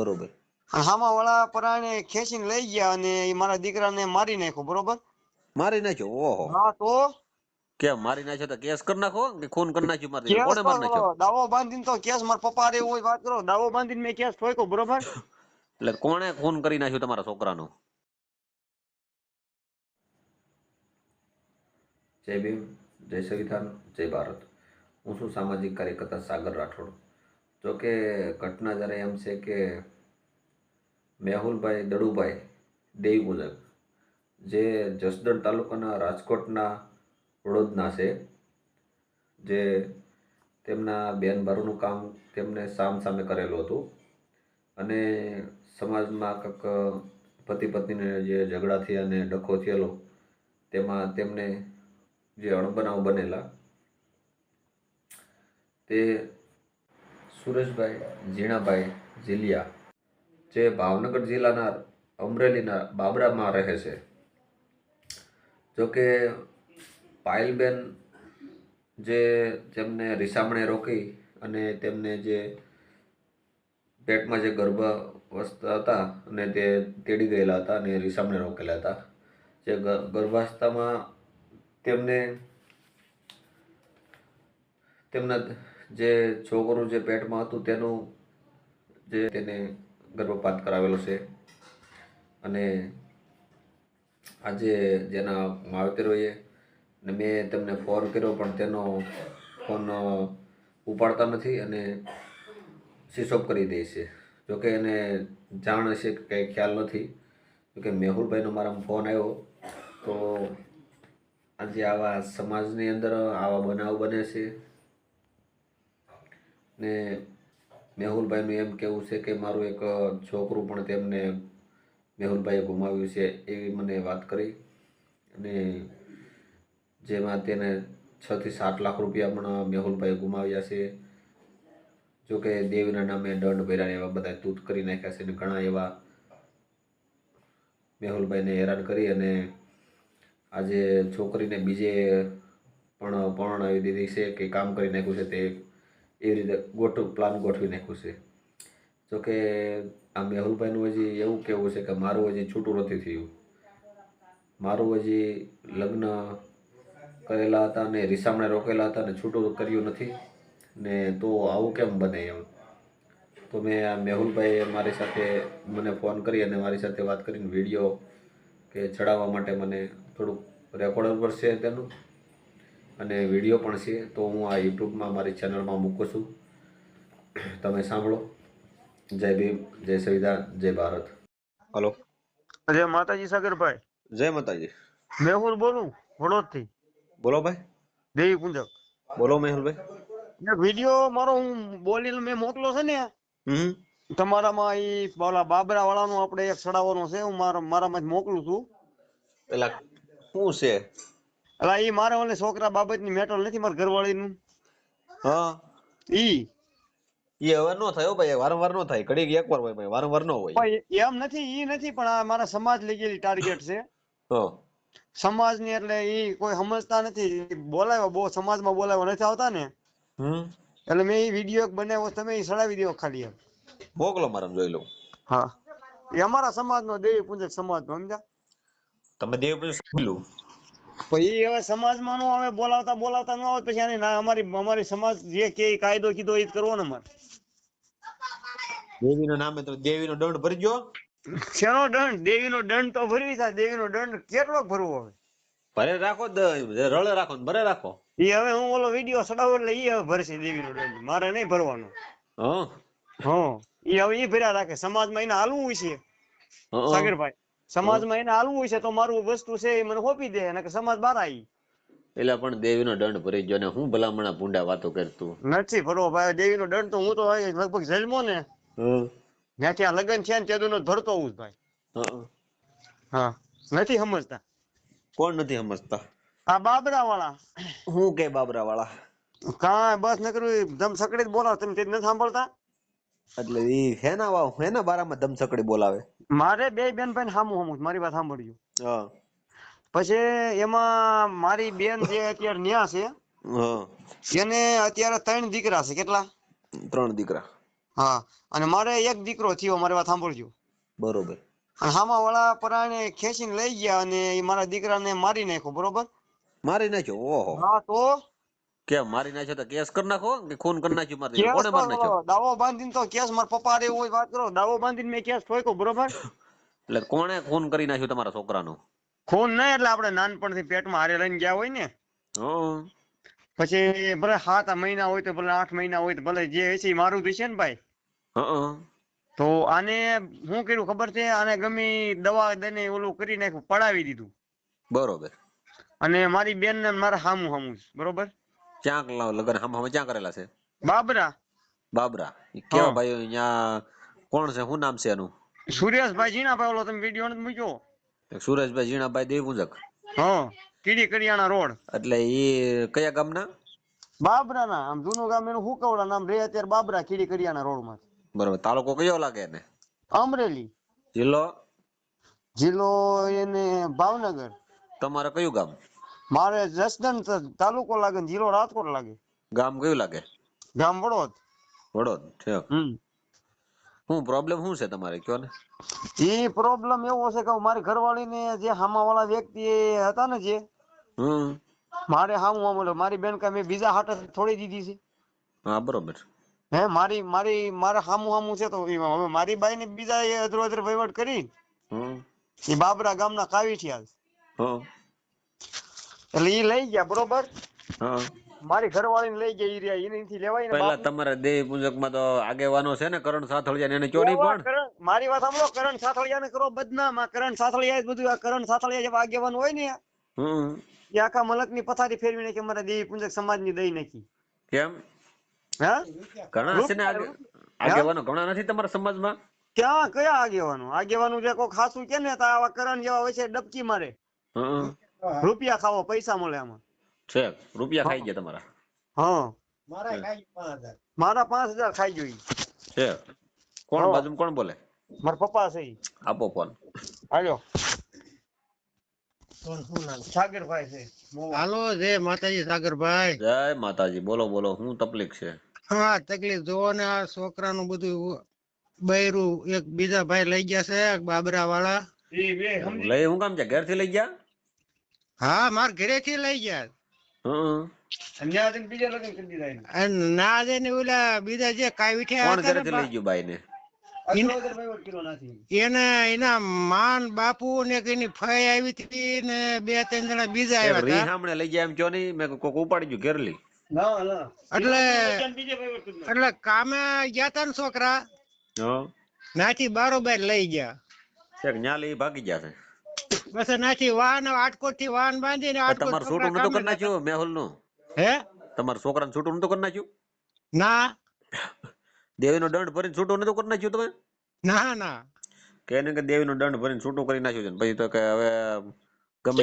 બરોબર. હામા વાળા પરાણે ખેંચીને લઈ ગયા અને મારા દીકરાને મારી નાખ્યો બરોબર? મારી નાખ્યો? ઓહો. હા તો? કેમ મારી નાખ્યો તો કેસ કરી નાખો કે ખૂન કરી નાખ્યું મારી કોને મારી નાખ્યો? દાવો બાંધીને તો કેસ મારા પપ્પા રે હોય વાત કરો. દાવો બાંધીને મેં કેસ ઠોક્યો બરોબર? એટલે કોણે ખૂન કરી નાખ્યું તમારા છોકરાનું? જય ભીમ જય સંવિધાન જય ભારત. હું છું સામાજિક કાર્યકર્તા સાગર રાઠોડ. જો કે ઘટના જ્યારે એમ છે કે મેહુલભાઈ દડુભાઈ દેવી મુજબ જે જસદણ તાલુકાના રાજકોટના વડોદના છે, જે તેમના બેન બારુનું કામ તેમને સામ સામે કરેલું હતું અને સમાજમાં કંઈક પતિ પત્નીને જે ઝઘડા થયા અને ડખો થયેલો, તેમાં તેમને જે અણબનાવ બનેલા, તે સુરેશભાઈ, ઝીણાભાઈ, ઝીલિયા, જે ભાવનગર જિલ્લાના અમરેલીના બાબરામાં રહે છે. જોકે પાયલબેન જે તેમને રિસામણે રોકી અને તેમને જે પેટમાં જે ગર્ભાવસ્થા હતા અને તે તેડી ગયેલા હતા અને રિસામણે રોકેલા હતા. જે ગર્ભાવસ્થામાં તેમને તેમના જે છોકરું જે પેટમાં હતું તેનું જે તેને ગર્ભપાત કરાવેલો છે. અને આજે જેના માવતરોએ ને મેં તેમને ફોન કર્યો, પણ તેનો ફોન ઉપાડતા નથી અને સ્વિચ ઓફ કરી દે છે. જોકે એને જાણ હશે કે કંઈ ખ્યાલ નથી. જોકે મેહુલભાઈનો મારા ફોન આવ્યો, તો આજે આવા સમાજની અંદર આવા બનાવ બને છે. ને મેહુલભાઈનું એમ કહેવું છે કે મારું એક છોકરું પણ તેમને મેહુલભાઈએ ગુમાવ્યું છે એવી મને વાત કરી. અને જેમાં તેને છથી સાત લાખ રૂપિયા પણ મેહુલભાઈએ ગુમાવ્યા છે. જોકે દેવીના નામે દંડ ભર્યા એવા બધા તૂત કરી નાખ્યા છે અને ઘણા એવા મેહુલભાઈને હેરાન કરી અને આજે છોકરીને બીજે પણ પરણાવી દીધી છે કે કામ કરી નાખ્યું છે તે એવી રીતે ગોઠવ પ્લાન ગોઠવી નાખ્યું છે જોકે આ મેહુલભાઈનું હજી એવું કહેવું છે કે મારું હજી છૂટું નથી થયું. મારું હજી લગ્ન કરેલા હતા અને રીસામણે રોકેલા હતા અને છૂટું કર્યું નથી ને તો આવું કેમ બને એમ? તો મેં આ મેહુલભાઈએ મારી સાથે મને ફોન કરી અને મારી સાથે વાત કરીને વીડિયો કે ચડાવવા માટે મને થોડુંક રેકોર્ડર પર છે તેનું. અને વીડિયો પણ છે તો હું આ યુટ્યુબમાં મારી ચેનલમાં મૂકું છું. તમે સાંભળો. જય ભીમ જય સંવિધાન જય ભારત. હલો. જય માતાજી સાગરભાઈ. જય માતાજી. મેહુલ બોલું વડોદથી. બોલો ભાઈ. દેવી કુંજક બોલો મેહુલભાઈ. વીડિયો મારો હું બોલીને મેં મોકલો છે ને હમ. તમારામાં એ ઓલા બાબરા વાળાનો આપણે એક ચડાવવાનો છે હું મારા મારામાં જ મોકલું છું. પેલા શું છે? એટલે ઈ મારે ઓલે છોકરા બાબતની મેટલ નથી મારા ઘરવાળીનું? હા. ઈ? એ હવે નો થાય ભાઈ વારંવાર નો થાય. ઘડીક એકવાર હોય ભાઈ વારંવાર નો હોય. ભાઈ એમ નથી ઈ નથી પણ આ મારા સમાજ લઈ ગયેલી ટાર્ગેટ છે. હા. સમાજની એટલે ઈ કોઈ સમજતા નથી. બોલાવ્યો બહુ સમાજમાં બોલાવ્યો નથી આવતા ને. હમ. એટલે મેં ઈ વીડિયો એક બનાવ્યો તમે ઈ સડાવી દો ખાલી એમ. મોકલો મારા જોઈ લઉં. હા. એ અમારા સમાજનો દેવી પૂજક સમાજનો સમજ્યા? તમે દેવ પછી સાંભળ્યું ઈ હવે સમાજમાં નો હવે બોલાવતા બોલાવતા ન આવે પછી આની ના અમારી અમારી સમાજ જે કે કાયદો કીધો એ જ કરવો ને અમારે. દેવીના નામે તો દેવીનો દંડ ભરજો. શેનો દંડ? દેવીનો દંડ તો ભરવી થાય. દેવીનો દંડ કેટલો ભરવો હવે? ભરે રાખો રળે રાખો ભરે રાખો. એ હવે હું ઓલો વીડિયો સડાવો એટલે એ હવે ભરશે દેવીનો દંડ. મારે નહીં ભરવાનો. હા. હા. એ હવે એ ભર્યા રાખે. સમાજમાં એને હાલવું છે. સાગરભાઈ. સમાજમાં એને હાલવું છે તો મારું વસ્તુ છે એ મને હોપી દે અને સમાજ બહાર આવી એટલે પણ દેવીનો દંડ ભરી ગયો ને હું ભલામણા ભૂંડા વાતો કરતું? નથી ભરવો ભાઈ દેવીનો દંડ તો હું તો લગભગ જન્મો ને. ત્યાં ત્યાંથી આ લગ્ન છે ને તેદુનો ધરતો હું ભાઈ. હા. નથી સમજતા. કોણ નથી સમજતા? આ બાબરા વાળા હું કે બાબરા વાળા કાંઈ બસ નકરું ધમ સકડી જ બોલાવો તમે તે નથી સાંભળતા? એટલે ઈ હેના વાવ હેના બારામાં ધમસકડી બોલાવે? મારે બે બેન ભાઈ સામું સામું મારી વાત સાંભળ્યું પછી એમાં મારી બેન જે અત્યારે ન્યા છે એને અત્યારે ત્રણ દીકરા છે. કેટલા? ત્રણ દીકરા. હા. અને મારે એક દીકરો થયો મારી વાત સાંભળજો. બરોબર. અને હામા વાળા પરાણે ખેંચીને લઈ ગયા અને મારા દીકરાને મારી નાખ્યો બરોબર? મારી નાખ્યો? ઓહો. હા તો કેમ મારી નાખ્યો તો કેસ કરી નાખો કે ખૂન કરી નાખ્યું મારી કોને મારી નાખ્યો? દાવો બાંધીને તો કેસ મારા પપ્પા રે હોય વાત કરો. દાવો બાંધીને મેં કેસ ઠોક્યો બરોબર? એટલે કોણે ખૂન કરી નાખ્યું તમારા છોકરાનું? ખૂન નહીં એટલે આપણે નાનપણથી પેટમાં હારે લઈને ગયા હોય ને. પછી ભલે સાત મહિના હોય તો ભલે આઠ મહિના હોય તો ભલે જે હશે ઈ મારું તો છે ને ભાઈ. હં. તો આને શું કર્યું ખબર છે? આને ગમે દવા દઈને ઓલું કરી નાખ્યું પડાવી દીધું. બરોબર. અને મારી બેન ને મારા હામું હામું બરોબર? ક્યાં લગન હમ હમ ક્યાં કરેલા છે? બાબરા. બાબરા. કેવા ભાઈ અહીંયા કોણ છે? શું નામ છે એનું? સુરેશભાઈ જીણાભાઈ ઓલો તમે વીડિયો નથી મૂક્યો? સુરેશભાઈ ઝીણાભાઈ દેવુંજક હા કીડી કરિયાણા રોડ. એટલે એ કયા ગામના? બાબરા ના આમ જૂનું ગામ એનું હુકવડા નામ? રે અત્યારે બાબરા કીડી કરિયાણા રોડમાં બરોબર. તાલુકો કયો લાગે ને અમરેલી. જિલ્લો? જિલ્લો એને ભાવનગર. તમારે કયું ગામ? મારે જસદન તાલુકો લાગે ને જિલ્લો રાજકોટ લાગે. ગામ કયું લાગે? ગામ વડોદ. વડોદ છે હમ. શું પ્રોબ્લેમ શું છે તમારે કયો ને? એ પ્રોબ્લેમ એવો છે કે મારી ઘરવાળીને જે હામાવાળા વ્યક્તિ હતા ને જે હમ. મારે હામું હામું મારી બેન કાંઈ મેં બીજા હાટે થોડી દીધી છે. હા બરોબર. હે મારી મારી મારે હામું હામું છે તો હવે મારી બાઈને બીજા એ અધરો અધર વહીવટ કરી. હમ. એ બાબરા ગામના કાવી છે. એટલે ઈ લઈ ગયા બરોબર? હં. મારી ઘરવાળીને લઈ ગયા ઈ રહ્યા એનીથી લેવાય ને પહેલા તમારા દેવી પૂજકમાં તો આગેવાનો છે ને કરણ સાથળિયા એને ચોરી પણ? મારી વાત સાંભળો કરણ સાથળિયા ને કરો બદનામ. આ કરણ સાથળિયા બધું આ કરણ સાથળિયા જેવા આગેવાન હોય ને હમ. એ આખા મલકની પથારી ફેરવી નાખી મારા દેવી પૂજક સમાજની દઈ નાખી. કેમ? હા? ઘણા છે ને આગેવાનો? ઘણા નથી તમારા સમાજમાં? ક્યાં કયા આગેવાનો? આગેવાનું જે કોઈ ખાસું કે ને તો આવા કરણ જેવા હોય છે ડબકી મારે. હં. રૂપિયા ખાવો પૈસા મળે આમાં. છે રૂપિયા ખાઈ ગયા તમારા. હા. મારા પાંચ હજાર. ખાઈ જોઈ છે. કોણ. બાજુ કોણ બોલે? મારા પપ્પા છે. આપો ફોન હાલો. સાગરભાઈ છે. હાલો જય માતાજી સાગરભાઈ. જય માતાજી બોલો બોલો શું તકલીફ છે? હા તકલીફ જોવો ને આ છોકરાનું બધું બૈરું એક બીજા ભાઈ લઈ ગયા છે બાબરા વાળા ઈ બે સમજી લઈ હું કામ છે? ઘેરથી લઈ ગયા? હા માર ઘરેથી લઈ ગયા હં. ન્યા જઈને બીજા લગ્ન કરી દીધા એને. અને ના ઓલા બીજા જે ઘરે થી લઈ ગયું બાઈ ને અઢળો અઢળ વહીવટ કર્યો નાથી. બા- એને એના માન બાપુ ને એની ફઈ આવી હતી ને બે ત્રણ જણા બીજા આવ્યા રી હતા સામણે લઈ ગયા એમ કયો નહીં મેં કોક ઉપાડી ગયું ઘેર લઈ ના ના એટલે. એટલે કામે ગયા તા ને છોકરા હં. નાથી બારોબાર લઈ ગયા ન્યા લઈ ભાગી ગયા છે બસ નાથી વાહન આટકોટથી વાહન બાંધીને આટકોટ તમારું છૂટું નતો કરી નાખ્યું મેહુલનું હે? તમારા છોકરાને છૂટું નતો કરી નાખ્યું? ના. દેવીનો દંડ ભરીને છૂટું નતું કરી નાખ્યું તમે? ના ના. કે એને કે દેવીનો દંડ ભરીને છૂટું કરી નાખ્યું છે પછી તો કે હવે ગમે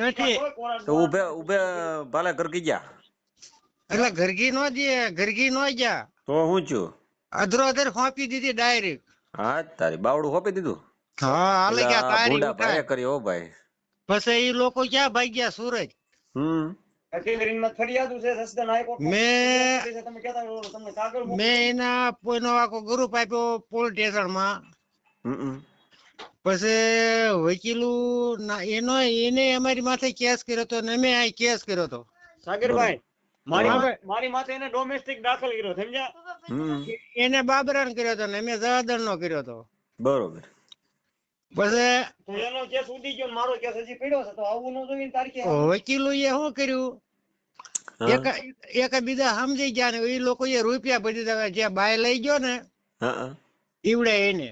નથી. તો ઉભે ઉભે ભાલે ઘરકી ગયા? એટલે ઘરગી નો દે ઘરગી નો ગયા. તો હું છું? અધરો અધર ફોંપી દીધી ડાયરેક્ટ. હા તારી બાવડું હોપી દીધું? હા હાલે ગયા તારી ઉઠાય. કરી હો ભાઈ. પછી એ લોકો ક્યાં ભાગ્યા સુરજ હમ. મેં-. મેં માં અમારી માથે કેસ કર્યો હતો ને અમે આ કેસ કર્યો હતો. સાગરભાઈ મારી બરોબર. મા- મારી માથે એને ડોમેસ્ટિક દાખલ કર્યો સમજ્યા? એને બાબરાન કર્યો હતો ને મેં જવાદળ નો કર્યો હતો. બરોબર. વકીલો એ શું કર્યું? એક એક બીજા સમજી ગયા ને એ લોકો એ રૂપિયા ભરી દીધા જે બાય લઈ ગયો ને. ઈવડે એને.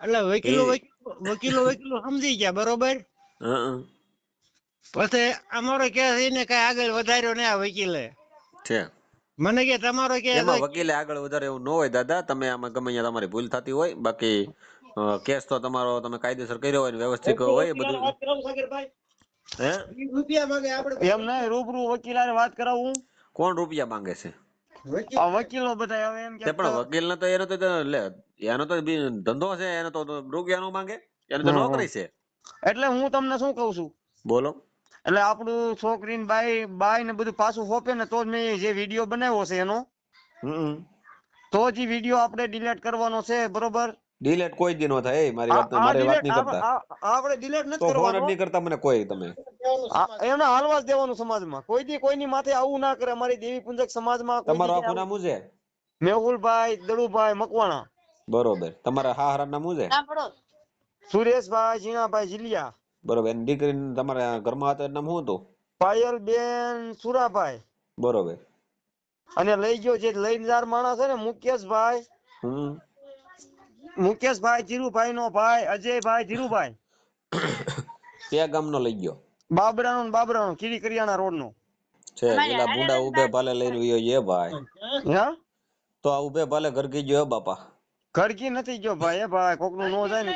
એટલે વકીલો વકીલો વકીલો વકીલો સમજી ગયા બરોબર. પછી અમારો કેસ એને કઈ આગળ વધાર્યો ને આ વકીલે. મને કે તમારો કે એમાં વકીલે આગળ વધારે એવું ન હોય દાદા તમે આમાં ગમે ત્યાં તમારી ભૂલ થતી હોય બાકી કેસ તો તમારો તમે કાયદેસર કર્યો હોય ને વ્યવસ્થિત હોય બધું વાત કરાવું હે? રૂપિયા માંગે આપણે એમ નહીં રૂબરૂ વકીલાને વાત કરાવું. કોણ રૂપિયા માંગે છે? વકીલ આ વકીલો બધા હવે એમ કે પણ વકીલ તો એનો તો લે એનો તો ધંધો છે એનો તો રૂપિયા નો માંગે એનો તો. નોકરી છે. એટલે હું તમને શું કહું છું? બોલો. એટલે આપણું છોકરીને બાઈ બાઈ ને બધું પાછું હોપે ને તો જ મેં જે વીડિયો બનાવ્યો છે એનો તો જ વીડિયો આપણે ડિલીટ કરવાનો છે બરોબર? ડિલીટ કોઈ દી નો થાય એ મારી વાત મારી વાત નહીં કરતા. આપણે ડિલીટ નથી કરવાનો. ફોન જ નહીં કરતા મને કોઈ તમે. એને હાલવા જ દેવાનું સમાજમાં. કોઈ દી કોઈની માથે આવું ના કરે. અમારી દેવી પૂંજક સમાજમાં તમારું આખું નામ છે મેહુલભાઈ દડુભાઈ મકવાણા. બરોબર. તમારા હાહરા નામ શું છે સુરેશભાઈ ઝીણાભાઈ જીલિયા. બરોબર. એની દીકરી તમારા ઘરમાં હતા નામ શું હતું? પાયલબેન સુરાભાઈ. બરોબર. અને લઈ ગયો જે લઈનદાર માણસ છે ને મુકેશભાઈ. હમ. મુકેશભાઈ ધીરુભાઈ નો ભાઈ અજયભાઈ ધીરુભાઈ. કયા ગામનો લઈ ગયો? બાબરાનો ને બાબરાનો કીડી કરિયાણા રોડ નો છે પેલા બુડા ઉભે ભાલે લઈને વયો એ ભાઈ. હા? તો આ ઉભે ભાલે ઘર ગયો બાપા. ઘરકી નથી ગયો ભાઈ ભાઈ કોકનું નો જાય ને.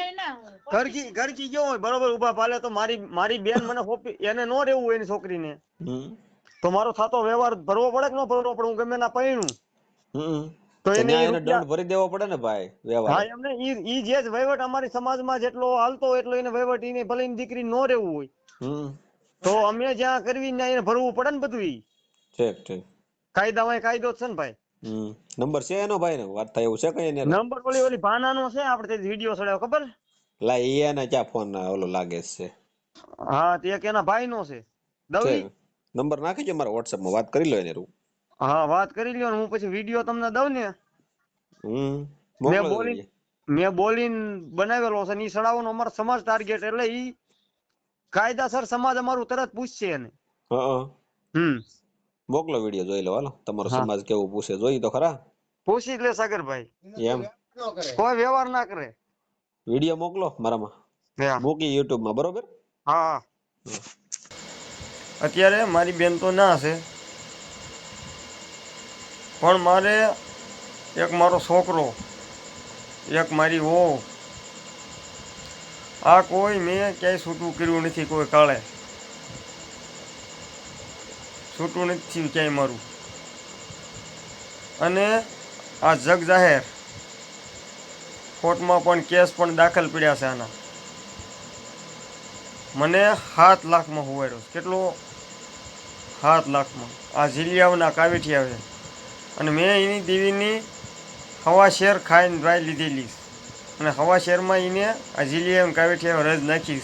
ઘરકી ઘરકી ગયો હોય બરોબર ઊભા પાલે તો મારી મારી બેન મને હોપી એને નો રહેવું એની છોકરીને. હમ. તો મારો થતો વ્યવહાર ભરવો પડે કે ન ભરવો પડે? હું ગમે ના પૈણું. તો તો એને દંડ ભરી દેવો પડે ને ભાઈ હા એમને ઈ ઈ જે જ વહીવટ અમારી સમાજમાં જેટલો હાલતો હોય એટલો એને વહીવટ એને ભલે એની દીકરી નો રહેવું હોય. હમ. તો અમે જ્યાં કરવી ત્યાં એને ભરવું પડે ને બધું ઈ ઠીક ઠીક. કાયદામાં કાયદો છે ને ભાઈ. નંબર છે એનો ભાઈ ને? વાત થાય એવું છે કઈ એને નંબર ઓલી ઓલી ભાનાનો છે? આપણે તે વીડિયો ચડાવ્યો ખબર? લા એ એને ક્યાં ફોન ઓલો લાગે છે. હા તે એક એના ભાઈનો છે. દવી? નંબર નાખી જો મારા WhatsApp માં વાત કરી લો એને રૂ હા વાત કરી લ્યો હું પછી વીડિયો તમને દઉં ને. હમ. મેં બોલી. મેં બોલીને બનાવેલો છે ને ઈ નો અમારો સમાજ ટાર્ગેટ એટલે ઈ કાયદાસર સમાજ અમારું તરત પૂછશે એને. હા. હમ. મોકલો વીડિયો જોઈ લો હાલો. તમારો હા. સમાજ કેવું પૂછે જોઈ તો ખરા. પૂછી જ લે સાગરભાઈ. એમ. કોઈ વ્યવહાર ના કરે. વીડિયો મોકલો મારામાં. હા. મૂકી YouTube માં બરોબર હા. અત્યારે મારી બેન તો ના છે. પણ મારે એક મારો છોકરો એક મારી વહુ. આ કોઈ મેં ક્યાંય છૂટું કર્યું નથી કોઈ કાળે. છૂટું નથી થયું ક્યાંય મારું. અને આ જગ જાહેર. કોર્ટમાં પણ કેસ પણ દાખલ પડ્યા છે આના. મને સાત લાખમાં હુવાડ્યો કેટલો? સાત લાખમાં. આ ઝીલિયાઓના કાવેઠિયા છે અને મેં એની દેવીની હવા શેર ખાઈને ડ્રાય લીધેલી અને હવા શેરમાં એને આ જીલિયા કાવેઠિયા રજ નાખીશ